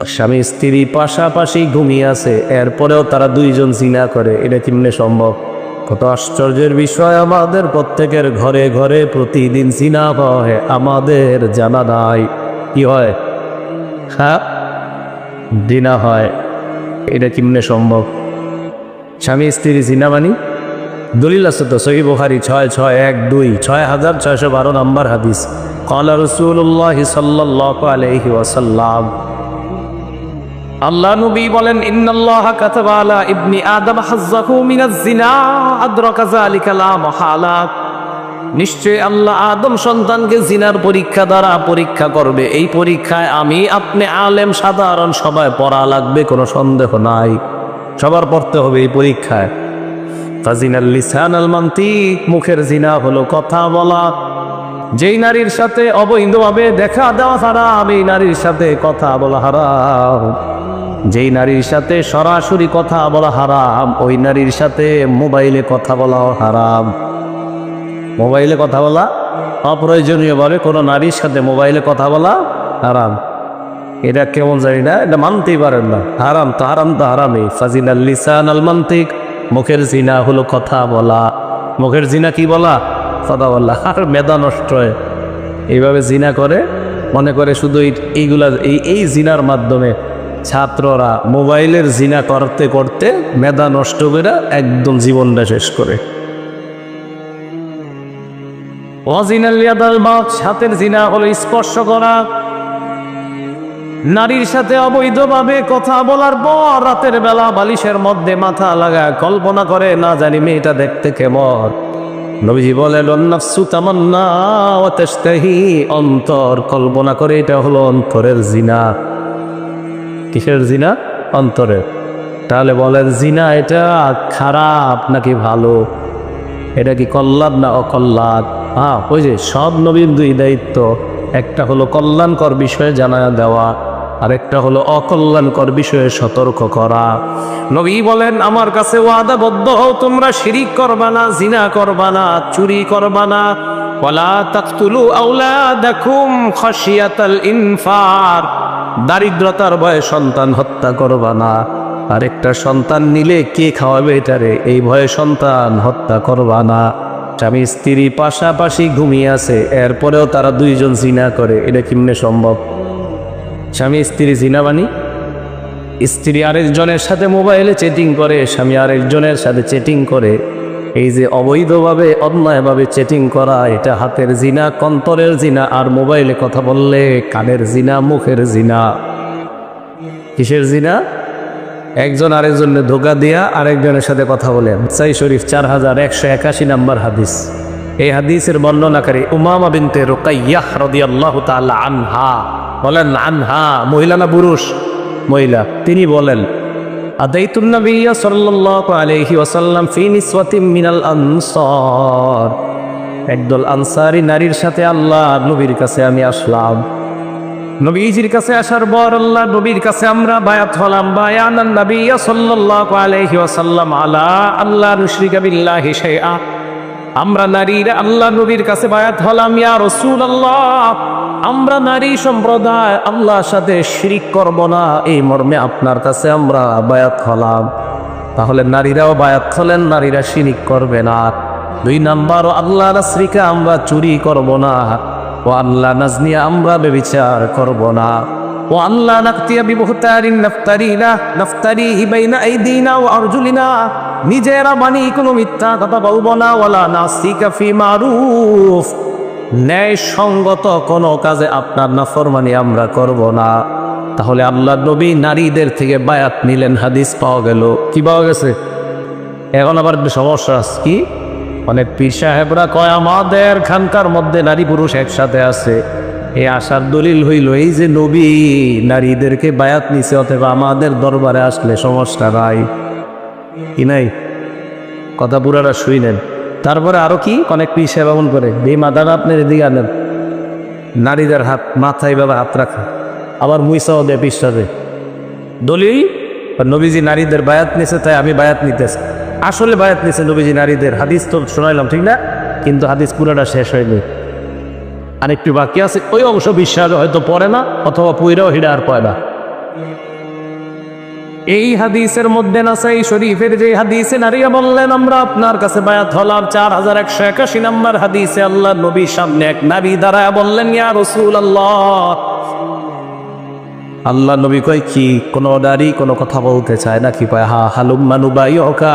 স্বামী স্ত্রী পাশাপাশি ঘুমিয়ে আছে, এরপরেও তারা দুইজন জিনা করে, এটা কেমনে সম্ভব? কত আশ্চর্যের বিষয়, আমাদের প্রত্যেকের ঘরে ঘরে প্রতিদিন জিনা হয়, আমাদের জানা নাই। কি হয়? হ্যাঁ? জিনা হয়। এটা কেমনে সম্ভব? স্বামী স্ত্রী জিনা মানি? দলিল আছে তো, সহি বুখারি ছয় ছয় এক দুই, ছয় হাজার ছয়শো বারো নম্বর হাদিস। কলা রসুল্লাহ সাল্লাহ আলহি ওয়াসাল্লাম আল্লাহ নবী বলেন, ইন্নাল্লাহ কাতাবা আলা ইবনি আদম হাজ্জাহু মিনাজ জিনা আদরাকা যালিকা লা মাহালা। নিশ্চয় আল্লাহ আদম সন্তানকে জিনার পরীক্ষা দ্বারা পরীক্ষা করবে। এই পরীক্ষায় আমি আপনি আলেম, সাধারণ, সবাই পড়া লাগবে, কোনো সন্দেহ নাই। সবার পড়তে হবে এই পরীক্ষায়। ফাজিনাল লিসান আল মান্তিক মুখের জিনা হলো কথা বলা। যেই নারীর সাথে অবৈধভাবে দেখা দেওয়া হারাম এই নারীর সাথে কথা বলা হারাম। যেই নারীর সাথে সরাসরি কথা বলা হারাম, ওই নারীর সাথে মোবাইলে কথা বলাও হারাম। মোবাইলে কথা বলা অপ্রয়োজনীয়ভাবে কোনো নারীর সাথে মোবাইলে কথা বলা হারাম। এটা কেমন জানি না, এটা মানতেই পারেন না। হারাম তো হারাম, তো হারামই। ফাজিল আল লিসান আল মান্তিক, মুখের জিনা হলো কথা বলা। মুখের জিনা কি বলা? কথা বলা। আর মেধা নষ্ট হয়। এইভাবে জিনা করে, মনে করে শুধু এই- এইগুলা এই এই জিনার মাধ্যমে ছাত্ররা মোবাইলের জিনা করতে করতে মেধা নষ্ট করে একদম জীবনটা শেষ করে। অজিনাল ইয়াদাল মাউত হাতের জিনা হলো স্পর্শ করা। নারীর সাথে অবৈধভাবে কথা বলার পর রাতের বেলা বালিশের মধ্যে মাথা লাগা কল্পনা করে, না জানি মেয়েটা দেখতে কেমন। নবীজি বলেন, অন্নাফসু তামান্না অন্তর কল্পনা করে এটা হলো অন্তরের জিনা। কিসের জিনা? অন্তরে তাহলে বলেন, জিনা এটা খারাপ নাকি ভালো? এটা কি কল্যাণ না অকল্যাণ হ্যাঁ ওই যে সব নবীর দুই দায়িত্ব। একটা হলো কল্যাণকর বিষয়ে জানা দেওয়া, আরেকটা হলো অকল্যাণকর বিষয়ে সতর্ক করা। নবী বলেন, আমার কাছে ওয়াদাবদ্ধ হও, তোমরা শিরিক করবা না, জিনা করবা না, চুরি করবা না। ওয়ালা তাকতুলু আওলাদাকুম খাশিয়াতাল ইনফার। দারিদ্রতার ভয়ে সন্তান হত্যা করবা না। আরেকটা সন্তান নিলে কে খাওয়াবে এটারে? এই ভয়ে সন্তান হত্যা করবা না। স্বামী স্ত্রী পাশাপাশি ঘুমিয়ে আছে, এরপরেও তারা দুইজন জিনা করে, এটা কিমনে সম্ভব? স্বামী স্ত্রী জিনা বানি স্ত্রী আরেকজনের সাথে মোবাইলে চেটিং করে, স্বামী আরেকজনের সাথে চেটিং করে। এই যে অবৈধভাবে, অন্যায়ভাবে চেটিং করা, এটা হাতের জিনা, কন্তরের জিনা, আর মোবাইলে কথা বললে কানের জিনা, মুখের জিনা। কিসের জিনা? একজন আরেকজনের ধোকা দিয়া আরেকজনের সাথে কথা বলেন সাই শরীফ চার হাজার একশো একাশি নাম্বার হাদিস। এই হাদিসের বর্ণনাকারী উমামা বিনতে রোকাইয়াহ রদিয়াল্লাহু তাআলা আনহা। বলেন, আনহা, মহিলা না পুরুষ? মহিলা। তিনি বলেন আদাইতুন নবিয়্য সাল্লাল্লাহু আলাইহি ওয়াসাল্লাম ফি নিসওয়াতিন মিনাল আনসার। একদল আনসারি নারীর সাথে আল্লাহ নবীর কাছে আমি আসলাম। নবীজির কাছে আসার পর আল্লাহ নবীর কাছে আমরা বায়াত হলাম, বায়ানান নবী সাল্লাল্লাহু আলাইহি ওয়াসাল্লাম আলা আল্লাহ নুশরিকা বিল্লাহি শাইআ। আমরা নারীরা আল্লাহ নবীর কাছে বায়াত হলাম, ইয়া রাসূলুল্লাহ। আমরা নারী সম্প্রদায়, আল্লাহর সাথে শিরিক করব না। এই মর্মে আপনার কাছে আমরা বায়াত হলাম। তাহলে নারীরাও বায়াত হলেন, নারীরা শিরিক করবে না। দুই নাম্বার আল্লাহ রাসরিকা আমরা চুরি করব না, ও আল্লাহ নাজনিয়া আমরা বেবিচার করব না। আল্লাহ নাকতিয়া বিবহতারিন নাফতারিনা নাফতারি বাইনা আইদিনা ও আরজুলিনা। নিজেরা বানি কোনো মিথ্যা কথা বলব না, ওয়ালা নাসিকা ফি মারুফ। ন্যায় সঙ্গত কোনো কাজে আপনার নাফরমানি আমরা করব না। তাহলে আল্লাহ নবী নারীদের থেকে বায়াত নিলেন, হাদিস পাওয়া গেল। কি পাওয়া গেছে? এখন আবার সমস্যা আছে কি? অনেক পীর সাহেবরা কয়, আমাদের খানকার মধ্যে নারী পুরুষ একসাথে আছে। এই আশার দলিল হইল, এই যে নবী নারীদেরকে বায়াত নিছে, অথবা আমাদের দরবারে আসলে সমস্যা নাই। কি নাই? কথা পুরারা শুইলেন তারপরে আরও কি? অনেক পীর সাহেব এমন করে বেমাদান আপনার এদিকে আনেন। নারীদের হাত, মাথায় বাবা হাত রাখা। আবার মুইসাও দেয় পীর সাহেব। দলিল, নবীজি নারীদের বায়াত নিছে, তাই আমি বায়াত নিতেছি। আসলে বায়াত নিছে নবীজি নারীদের। হাদিস তো শোনাইলাম, ঠিক না? কিন্তু হাদিস পুরাটা শেষ হয়নি। আরেকটু বাকি আছে, ওই অংশ বিশ্বাস হয়তো পড়ে না, অথবা পুইরাও হিডা আর পয় না। এই হাদিসের মধ্যে নাসাই শরীফের যে হাদিসে নারীরা বললেন, আমরা আপনার কাছে বায়াত হলাম চার হাজার একশো একাশি নম্বর হাদিসে আল্লাহ নবীর সামনে এক নারী দাঁড়ায় বললেন, ইয়া রসুল আল্লাহ আল্লাহ নবী কয়, কি, কোনো নারী কোনো কথা বলতে চায় না কি পায় হা, হালুম মানু বাই ওকা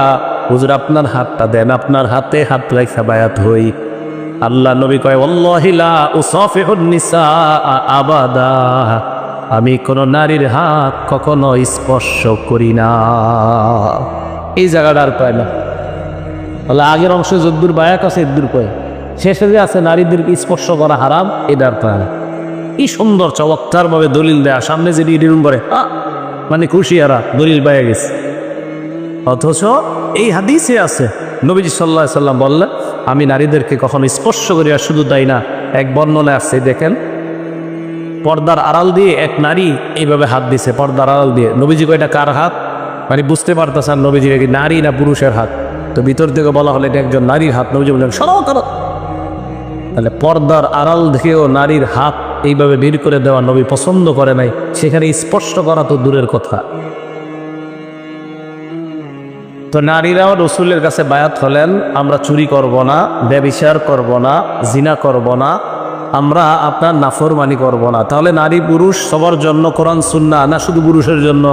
হুজুর, আপনার হাতটা দেন, আপনার হাতে হাত রেখা বায়াত হই। আল্লাহ নবী কয় অল্লাহিলা আমি কোন নারীর হাত কখনো স্পর্শ করি না। এই জায়গাটা আর পায় না। বলে আগের অংশ যদ্দুর বায়াক আছে, এদ্দুর কয়। শেষে যে আছে নারীদেরকে স্পর্শ করা হারাম এটার পায় না। কি সুন্দর চমৎকার ভাবে দলিল দেয়া। সামনে যে রিডিং করে মানে খুশি হারা দলিল পাইয়া গেছে। অথচ এই হাদিসে আছে। নবীজি সাল্লাহ সাল্লাম বললেন, আমি নারীদেরকে কখনো স্পর্শ করি আর শুধু তাই না, এক বর্ণনা আছে, দেখেন। পর্দার আড়াল দিয়ে এক নারী এইভাবে হাত দিছে, পর্দার আড়াল দিয়ে। নবীজি কয়টা কার হাত? মানে বুঝতে পারতেছেন নবীজি কি নারী না পুরুষের হাত? তো ভিতর থেকে বলা হলে, এটা একজন নারীর হাত। নবীজি বললেন সরাও করো তাহলে পর্দার আড়াল থেকেও নারীর হাত এইভাবে বের করে দেওয়া নবী পছন্দ করে নাই। সেখানে স্পষ্ট করা তো দূরের কথা। তো নারীরাও রসুলের কাছে বায়াত হলেন, আমরা চুরি করব না, ব্যবিচার করব না, জিনা করব না, আমরা আপনার নাফরমানি করব না। তাহলে নারী পুরুষ সবার জন্য কোরআন, সুন্না, না শুধু পুরুষের জন্য?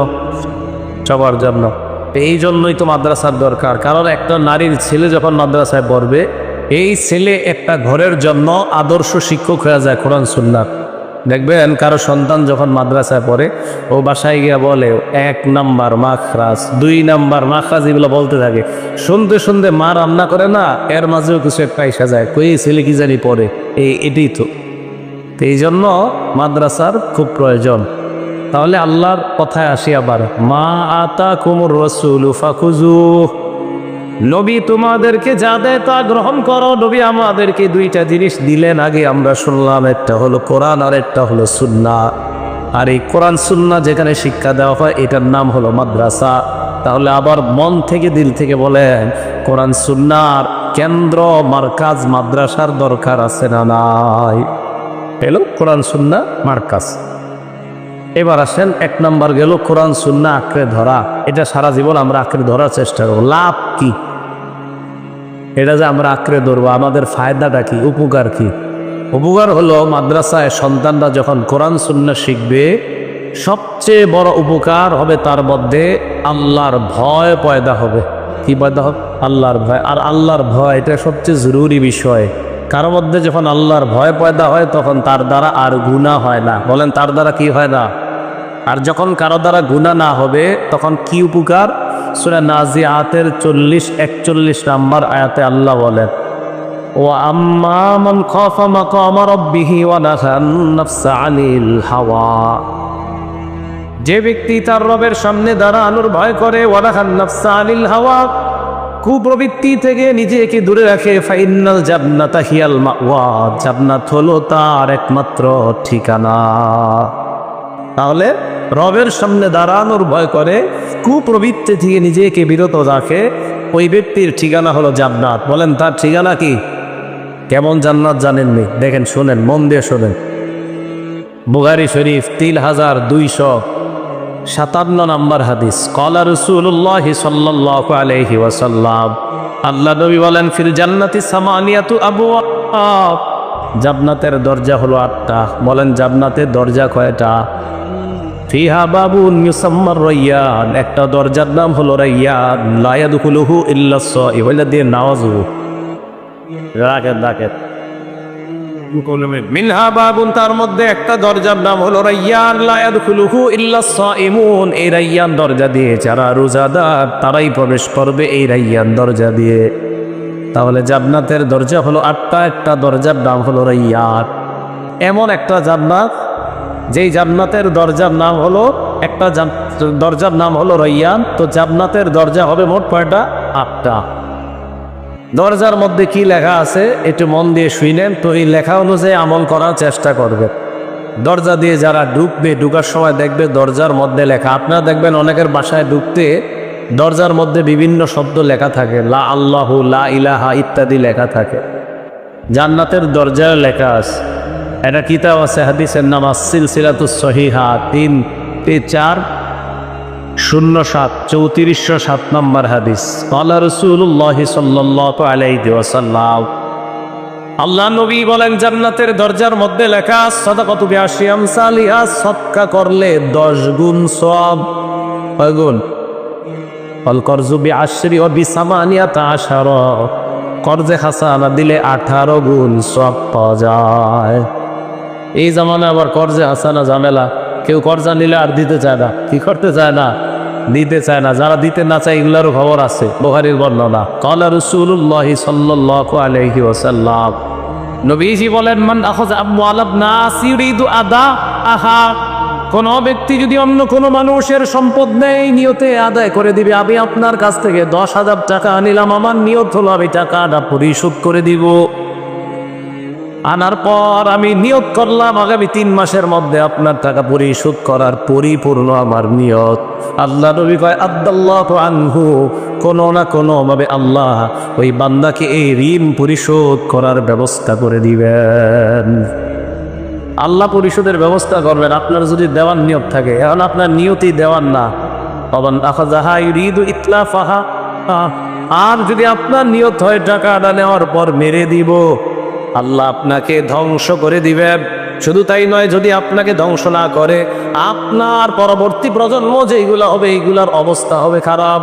সবার জন্য। এই জন্যই তো মাদ্রাসার দরকার। কারণ একটা নারীর ছেলে যখন মাদ্রাসায় পড়বে, এই ছেলে একটা ঘরের জন্য আদর্শ শিক্ষক হয়ে যায় কোরআন সুন্নার দেখবেন কারও সন্তান যখন মাদ্রাসায় পড়ে, ও বাসায় গিয়া বলে, এক নাম্বার মাখরাজ, দুই নাম্বার মাখরাজ এগুলো বলতে থাকে। শুনতে শুনতে মা রান্না করে না, এর মাঝেও কিছু একটা এসে যায়। কই ছেলে কি জানি পড়ে? এই, এটাই তো। এই জন্য মাদ্রাসার খুব প্রয়োজন। তাহলে আল্লাহর কথায় আসি আবার, মা আতা কুমুর রসুল ফাকুজু নবী তোমাদেরকে যা দেয় তা গ্রহণ করো। নবী আমাদেরকে দুইটা জিনিস দিলেন আগে আমরা শুনলাম, একটা হলো কোরআন আর একটা হলো সুন্না। আর এই কোরআন সুন্না যেখানে শিক্ষা দেওয়া হয়, এটার নাম হলো মাদ্রাসা। তাহলে আবার মন থেকে দিল থেকে বলেন, কোরআন সুন্নার কেন্দ্র, মার্কাজ, মাদ্রাসার দরকার আছে না নাই? পেল? কোরআন সুন্না, মার্কাজ। এবার আসেন, এক নাম্বার গেল, কোরআন সুন্না আঁকড়ে ধরা। এটা সারা জীবন আমরা আঁকড়ে ধরার চেষ্টা করব। লাভ কি? এটা যে আমরা আঁকড়ে ধরবো, আমাদের ফায়দাটা কি? উপকার কি? উপকার হলো মাদ্রাসায় সন্তানরা যখন কোরআন সুন্না শিখবে, সবচেয়ে বড় উপকার হবে তার মধ্যে আল্লাহর ভয় পয়দা হবে। কি পয়দা হবে? আল্লাহর ভয়। আর আল্লাহর ভয়, এটা সবচেয়ে জরুরি বিষয়। কারও মধ্যে যখন আল্লাহর ভয় পয়দা হয়, তখন তার দ্বারা আর গুণা হয় না। বলেন, তার দ্বারা কি হয় না? আর যখন কারও দ্বারা গুণা না হবে, তখন কি উপকার? সুরা নাজি আতের চল্লিশ, একচল্লিশ নাম্বার আয়াতে আল্লাহ বলেন ও আম্মা মান খাফা ওয়া নাহান নাফসা আনিল হাওয়া। যে ব্যক্তি তার রবের সামনে দাঁড়ানোর ভয় করে ওয়ানাহান নাফসা আনিল হাওয়া। কুপ্রবৃত্তি থেকে নিজেকে দূরে রাখে ফাইনাল জান্নাতা হিয়াল মাওয়া। জান্নাত হলো তার একমাত্র ঠিকানা। তাহলে রবের সামনে দাঁড়ানোর ভয় করে, কুপ্রবৃত্তি থেকে নিজেকে বিরত রাখে, ওই ব্যক্তির ঠিকানা হলো জান্নাত। বলেন, তার ঠিকানা কি? কেমন জান্নাত জানেননি দেখেন, শোনেন, মন দিয়ে শোনেন। বুগারি শরীফ তিন হাজার দুইশো সাতান্ন নম্বর হাদিস। কলা রসুল্লাহ সাল্লাহ আলহি ওয়াসাল্লাম, আল্লাহ নবী বলেন ফির জান্নাতি সামানিয়াতু আবু জান্নাতের দরজা হলো আটটা। বলেন, জান্নাতের দরজা কয়টা? ফিহা একটা দরজার নাম হলো রাইয়ান মিনহা বাবুন, তার মধ্যে একটা দরজার নাম হলো রাইয়ান এই রাইয়ান দরজা দিয়ে যারা রোজাদার, তারাই প্রবেশ করবে এই রাইয়ান দরজা দিয়ে। তাহলে জান্নাতের দরজা হলো আটটা, একটা দরজার নাম হলো রাইয়ান এমন একটা জান্নাত যেই জান্নাতের দরজার নাম হলো একটা দরজার নাম হলো রയ്যান তো জান্নাতের দরজা হবে মোট কয়টা? আটটা। দরজার মধ্যে কি লেখা আছে? একটু মন দিয়ে শুইলেন তো এই লেখা অনুযায়ী আমল করার চেষ্টা করবে দরজা দিয়ে যারা ঢুকবে ঢুকার সময় দেখবে দরজার মধ্যে লেখা। আপনারা দেখবেন অনেকের বাসায় ঢুকতে দরজার মধ্যে বিভিন্ন শব্দ লেখা থাকে। লা আল্লাহু লা ইলাহা ইত্যাদি লেখা থাকে। জান্নাতের দরজায় লেখা আছে। একটা কিতাব আছে, হাদিসের নাম সিলসিলাতুস সহিহা, তিন পে চার, শূন্য সাত, চৌত্রিশশো সাত নম্বর হাদিস। আল্লাহ রসুল্লাহ সাল্লাহ আলাইহি ওয়াসাল্লাম, আল্লাহ নবী বলেন, জান্নাতের দরজার মধ্যে লেখা সদাকত বিয়াশিয়াম সালিহা সৎকা করলে দশ গুণ সব গুণ? অল করজু বি আশরি ও বিসামানিয়াত আশার। কর্জে হাসানা দিলে আঠারো গুণ সব পাওয়া যায়। এই জামানায় আবার কর্জে হাসানা ঝামেলা? কেউ কর্জা নিলে আর দিতে চায় না। কি করতে চায় না? দিতে চায় না। যারা দিতে না চায়, এগুলারও খবর আছে। বোহারির বর্ণনা। কলা রসুল্লাহ সাল্লাহ আলহি ওসাল্লাম নবীজি বলেন, মান আখজ আব্বু আলাব না সিরিদু আদা আহা। কোন ব্যক্তি যদি অন্য কোনো মানুষের সম্পদ নেই নিয়তে আদায় করে দিবে। আমি আপনার কাছ থেকে দশ হাজার টাকা নিলাম আমার নিয়ত হলো আমি টাকাটা পরিশোধ করে দিব। আনার পর আমি নিয়ত করলাম আগামী তিন মাসের মধ্যে আপনার টাকা পরিশোধ করার পরিপূর্ণ আমার নিয়ত। আল্লাহ নবী কয় আব্দাল্লাহ আনহু। কোনো না কোনোভাবে আল্লাহ ওই বান্দাকে এই ঋণ পরিশোধ করার ব্যবস্থা করে দিবেন। আল্লাহ পরিশোধের ব্যবস্থা করবেন আপনার যদি দেওয়ার নিয়ত থাকে। এখন আপনার নিয়তই দেওয়ার না। তখন আখাজাহা ইউরিদু ইতলাফাহা? আহ, আর যদি আপনার নিয়ত হয় টাকাটা নেওয়ার পর মেরে দিব। আল্লাহ আপনাকে ধ্বংস করে দিবেন শুধু তাই নয়, যদি আপনাকে ধ্বংস না করে, আপনার পরবর্তী প্রজন্ম যেইগুলো হবে, এইগুলার অবস্থা হবে খারাপ।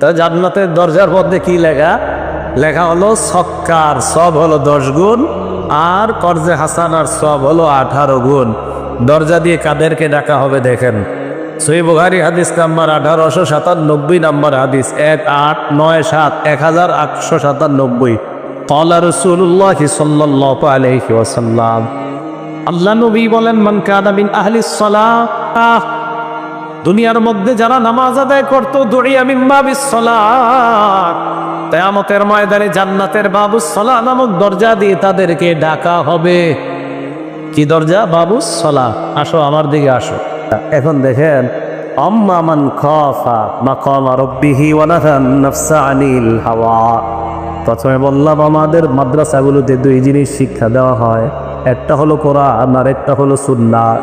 তা জান্নাতের দরজার মধ্যে কি লেখা? লেখা হলো সক্কার সব হলো দশ গুণ, আর কর্জে হাসানার সব হলো আঠারো গুণ। দরজা দিয়ে কাদেরকে ডাকা হবে দেখেন। সই বুখারি হাদিস নাম্বার আঠারোশো সাতানব্বই, নাম্বার হাদিস এক আট নয় সাত, এক হাজার আটশো সাতানব্বই। আল্লাহ বলেন, মান মিন সলাহ দুনিয়ার মধ্যে যারা নামাজ আদায় করতো তেয়ামতের ময়দানে জান্নাতের বাবু সলা নামক দরজা দিয়ে তাদেরকে ডাকা হবে। কি দরজা? বাবু সলা আসো, আমার দিকে আসো। এখন দেখেন, আম্মা মান খাফা মাকাম রাব্বিহি ওয়া নাফসা আনিল হাওয়া প্রথমে বললাম, আমাদের মাদ্রাসাগুলোতে দুই জিনিস শিক্ষা দেওয়া হয়। একটা হলো কোরআন আর একটা হলো সুন্নাহ।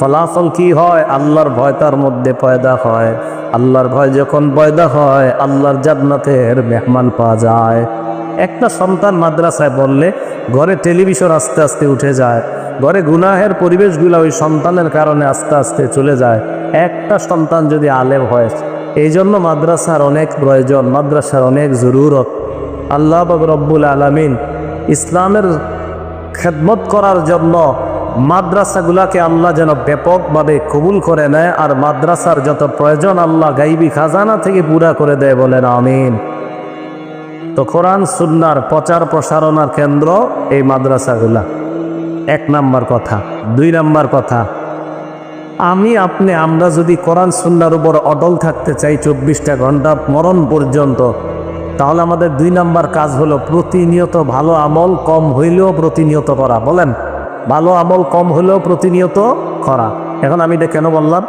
ফলাফল কি হয়? আল্লাহর ভয় তার মধ্যে পয়দা হয়। আল্লাহর ভয় যখন পয়দা হয়, আল্লাহর জান্নাতের মেহমান পাওয়া যায়। একটা সন্তান মাদ্রাসায় বললে ঘরে টেলিভিশন আস্তে আস্তে উঠে যায়। ঘরে গুনাহের পরিবেশগুলো ওই সন্তানের কারণে আস্তে আস্তে চলে যায়। একটা সন্তান যদি আলেম হয় এই জন্য মাদ্রাসার অনেক প্রয়োজন, মাদ্রাসার অনেক জরুরত। আল্লাহ বাব রব্বুল আলমিন ইসলামের খেদমত করার জন্য মাদ্রাসাগুলাকে আল্লাহ যেন ব্যাপকভাবে কবুল করে নেয় আর মাদ্রাসার যত প্রয়োজন আল্লাহ গাইবি খাজানা থেকে পুরা করে দেয় বলেন, আমিন। তো কোরআন, সুন্নার প্রচার প্রসারণার কেন্দ্র এই মাদ্রাসাগুলা। এক নাম্বার কথা। দুই নাম্বার কথা, আমি, আপনি, আমরা যদি কোরআন, সুন্নার উপর অটল থাকতে চাই চব্বিশটা ঘণ্টা মরণ পর্যন্ত তাহলে আমাদের দুই নাম্বার কাজ হলো প্রতিনিয়ত ভালো আমল কম হইলেও প্রতিনিয়ত করা, বলেন। ভালো আমল কম হলেও প্রতিনিয়ত করা। এখন আমি এটা কেন বললাম?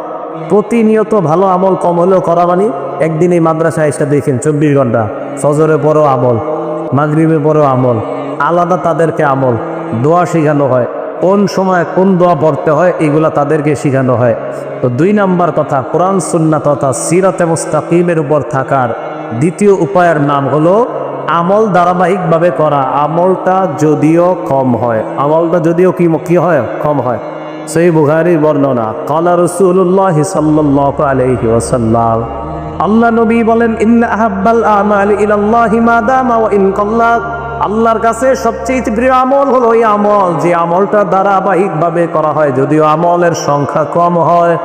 প্রতিনিয়ত ভালো আমল কম হলেও করা মানে একদিন এই মাদ্রাসায় এসে দেখেন চব্বিশ ঘণ্টা সজরে পরেও আমল, মাগরিবের পরেও আমল, আলাদা তাদেরকে আমল, দোয়া শেখানো হয়। কোন সময় কোন দোয়া পড়তে হয় এগুলা তাদেরকে শেখানো হয়। তো দুই নাম্বার কথা, কোরআন সুন্না তথা সিরাতে মুস্তাকিমের উপর থাকার দ্বিতীয় উপায়ের নাম হলো আমল ধারাবাহিকভাবে করা। আমলটা যদিও কম হয়। আমলটা যদিও কি কি হয়? কম হয়। সেই বুখারির বর্ণনা, কলা রসুল্লাহ সাল্লাহ আলহি ওসাল্লাম আল্লাহ নবী বলেন আল্লাহর কাছে সবচেয়ে প্রিয় আমল হলো ওই আমল, যে আমলটা ধারাবাহিকভাবে করা হয়, যদিও আমলের সংখ্যা কম হয়।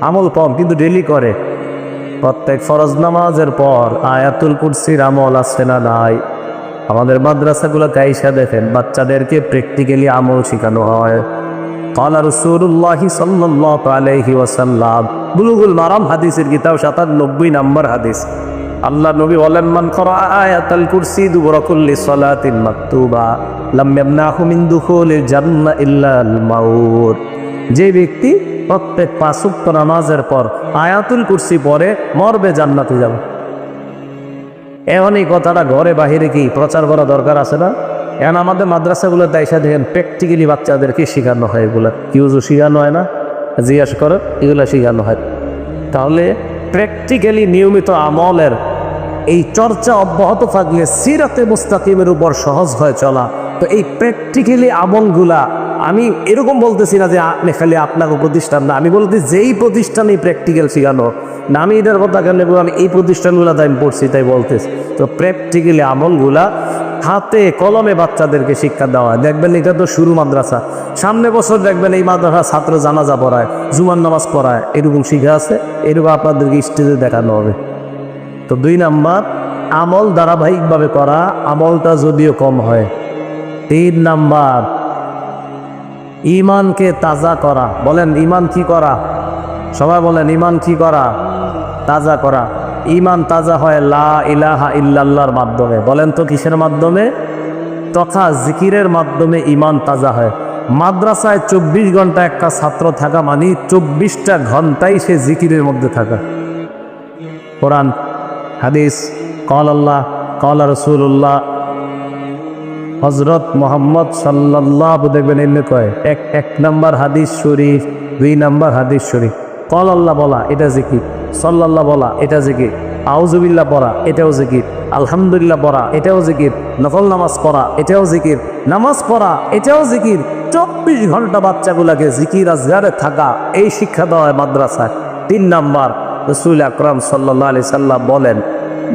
আমল কম, কিন্তু ডেলি করে। প্রত্যেক ফরজ নামাজের পর আয়াতুল কুরসির আমল আছে না নাই আমাদের মাদ্রাসাগুলো কাইসা দেখেন বাচ্চাদেরকে প্র্যাকটিক্যালি আমল শেখানো হয় قال رسول الله صلى الله عليه وسلم বুলুগুল মারাম হাদিসের কিতাব সাতানব্বই নম্বর হাদিস আল্লাহ নবী বলেন মান করা আয়াতাল কুরসি দুবরা কুল্লি সালাতিন মাকতুবা লাম ইয়ামনাহু মিন দুখুলিল জান্নাহ ইল্লা আল মাউত যে ব্যক্তি প্রত্যেক পাঁচ ওয়াক্ত নামাজের পর আয়াতুল কুরসি পরে মরবে জান্নাতে যাবে। এখন এই কথাটা ঘরে বাহিরে কি প্রচার করা দরকার আছে না? এখন আমাদের মাদ্রাসাগুলো সাথে দেখেন প্র্যাকটিক্যালি বাচ্চাদেরকে শেখানো হয় এগুলো। কিউজও শেখানো হয় না, জিজ্ঞাসা করো, এগুলো শেখানো হয়। তাহলে প্র্যাকটিক্যালি নিয়মিত আমলের এই চর্চা অব্যাহত থাকলে সিরাতে মুস্তাকিমের উপর সহজ হয়ে চলা। তো এই প্র্যাকটিক্যালি আমলগুলা আমি এরকম বলতেছি না যে আপনি খালি আপনাকে প্রতিষ্ঠান না। আমি বলতে যেই প্রতিষ্ঠানে প্র্যাকটিক্যাল শেখানো, না, আমি এটার কথা কেন আমি এই প্রতিষ্ঠানগুলো তাই আমি পড়ছি, তাই বলতেছি। তো প্র্যাকটিক্যালি আমলগুলা হাতে, কলমে বাচ্চাদেরকে শিক্ষা দেওয়া হয়। দেখবেন এটা তো শুরু মাদ্রাসা। সামনে বছর দেখবেন এই মাদ্রাসা ছাত্র জানাজা পড়ায় জুমান নামাজ পড়ায়। এরকম শিখা আছে, এরকম আপনাদেরকে স্টেজে দেখানো হবে। তো দুই নাম্বার, আমল ধারাবাহিকভাবে করা, আমলটা যদিও কম হয়। তিন নাম্বার ইমানকে তাজা করা। বলেন, ইমান কি করা? সবাই বলেন, ইমান কি করা? তাজা করা। ইমান তাজা হয় লা ইলাহা ইল্লাল্লাহর মাধ্যমে। বলেন তো কিসের মাধ্যমে? তথা জিকিরের মাধ্যমে ইমান তাজা হয়। মাদ্রাসায় চব্বিশ ঘণ্টা একটা ছাত্র থাকা মানে চব্বিশটা ঘন্টাই সে জিকিরের মধ্যে থাকা। কোরআন, হাদিস, কল আল্লাহ, কল রসুল্লাহ হজরত মোহাম্মদ সাল্লাহ দেখবেন এমনি কয়, এক এক নাম্বার হাদিস শরীফ, দুই নাম্বার হাদিস শরীফ। কল আল্লাহ বলা, এটা জিকির। সাল্লাল্লাহ বলা, এটা জিকির। আউজুবিল্লাহ পড়া, এটাও জিকির। আলহামদুলিল্লাহ পড়া, এটাও জিকির। নকল নামাজ পড়া, এটাও জিকির। নামাজ পড়া, এটাও জিকির। চব্বিশ ঘণ্টা বাচ্চাগুলাকে জিকির আজগারে থাকা, এই শিক্ষা দেওয়া মাদ্রাসায়। তিন নাম্বার রসুল আকরাম সাল্লাহ আলি সাল্লাম বলেন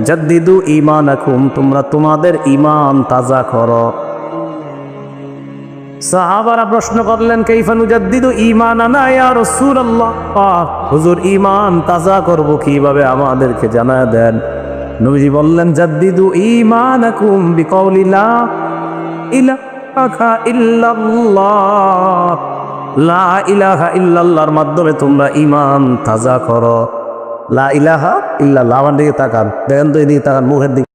জাদ্দিদু ইমান আকুম তোমরা তোমাদের ইমান তাজা করো। সাহাবারা প্রশ্ন করলেন কাইফানু জাদ্দিদু ইমান আনা ইয়া রাসূলুল্লাহ? হুজুর ইমান তাজা করব কীভাবে আমাদেরকে জানায় দেন? নবীজি বললেন, জাদ্দিদু ঈমানাকুম বিকাউলি লা ইলাহা ইল্লাল্লাহ। লা ইলাহা ইল্লাল্লাহর মাধ্যমে তোমরা ইমান তাজা করো। লা ইলাহা ইল্লা আমার দিকে তাকান দেখেন তো এদিকে তাকান মুখের দিকে।